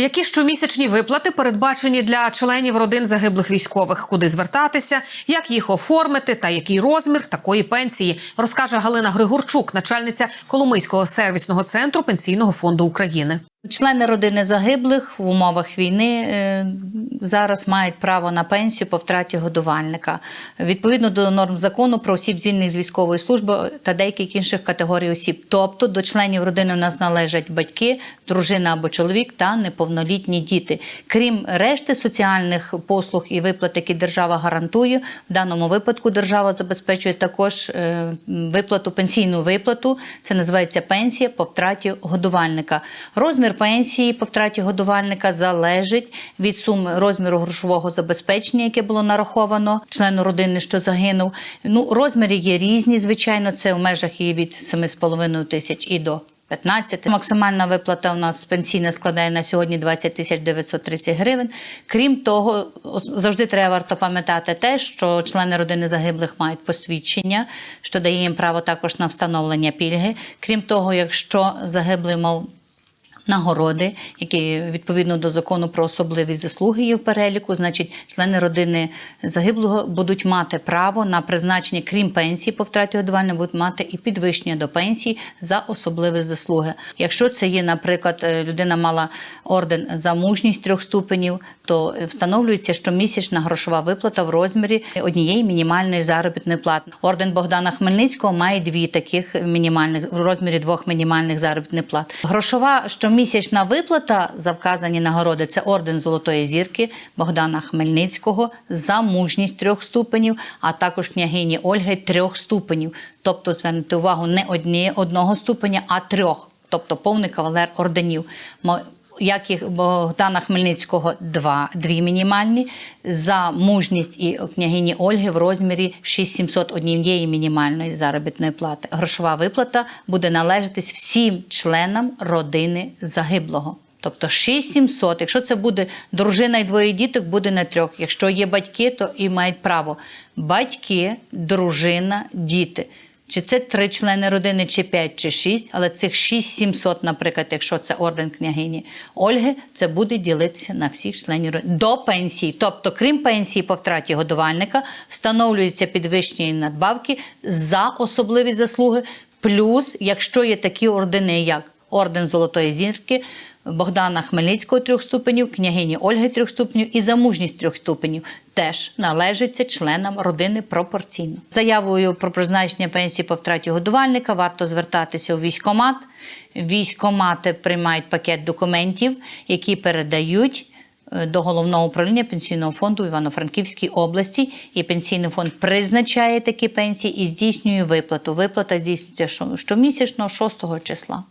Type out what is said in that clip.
Які щомісячні виплати передбачені для членів родин загиблих військових? Куди звертатися, як їх оформити та який розмір такої пенсії, розкаже Галина Григорчук, начальниця Коломийського сервісного центру Пенсійного фонду України. Члени родини загиблих в умовах війни е, зараз мають право на пенсію по втраті годувальника відповідно до норм закону про осіб звільнених з військової служби та деяких інших категорій осіб. Тобто до членів родини у нас належать батьки, дружина або чоловік та неповнолітні діти. Крім решти соціальних послуг і виплат, які держава гарантує, в даному випадку держава забезпечує також е, виплату, пенсійну виплату. Це називається пенсія по втраті годувальника. Розмір пенсії по втраті годувальника залежить від суми розміру грошового забезпечення, яке було нараховано члену родини, що загинув. Ну, розміри є різні, звичайно, це в межах і від 7,5 тисяч і до 15. Максимальна виплата у нас пенсійна складає на сьогодні 20 тисяч 930 гривень. Крім того, завжди треба варто пам'ятати те, що члени родини загиблих мають посвідчення, що дає їм право також на встановлення пільги. Крім того, якщо загиблий мав нагороди, які відповідно до закону про особливі заслуги є в переліку, значить, члени родини загиблого будуть мати право на призначення, крім пенсії по втраті годування, будуть мати і підвищення до пенсії за особливі заслуги. Якщо це є, наприклад, е, людина мала орден за мужність трьох ступенів, то встановлюється щомісячна грошова виплата в розмірі однієї мінімальної заробітної плати. Орден Богдана Хмельницького має дві таких мінімальних в розмірі двох мінімальних заробітних плат. Грошова щомісячна виплата за вказані нагороди це орден Золотої зірки Богдана Хмельницького за мужність трьох ступенів, а також княгині Ольги трьох ступенів. Тобто звернути увагу не одні одного ступеня, а трьох, тобто повний кавалер орденів. Як і Богдана Хмельницького два, дві мінімальні, за мужність і княгині Ольги в розмірі 6700 однієї мінімальної заробітної плати. Грошова виплата буде належатись всім членам родини загиблого. Тобто 6700, якщо це буде дружина і двоє діток, буде на трьох. Якщо є батьки, то і мають право. Батьки, дружина, діти. Чи це три члени родини, чи п'ять, чи шість, але цих 6700, наприклад, якщо це орден княгині Ольги, це буде ділитися на всіх членів родини до пенсії. Тобто, крім пенсії по втраті годувальника, встановлюються підвищені надбавки за особливі заслуги. Плюс, якщо є такі ордени, як орден Золотої зірки, Богдана Хмельницького трьох ступенів, княгині Ольги трьох ступенів і замужність трьох ступенів теж належиться членам родини пропорційно. Заявою про призначення пенсії по втраті годувальника варто звертатися у військкомат. Військкомати приймають пакет документів, які передають е, до головного управління пенсійного фонду в Івано-Франківській області, і пенсійний фонд призначає такі пенсії і здійснює виплату. Виплата здійснюється щомісячно 6 числа.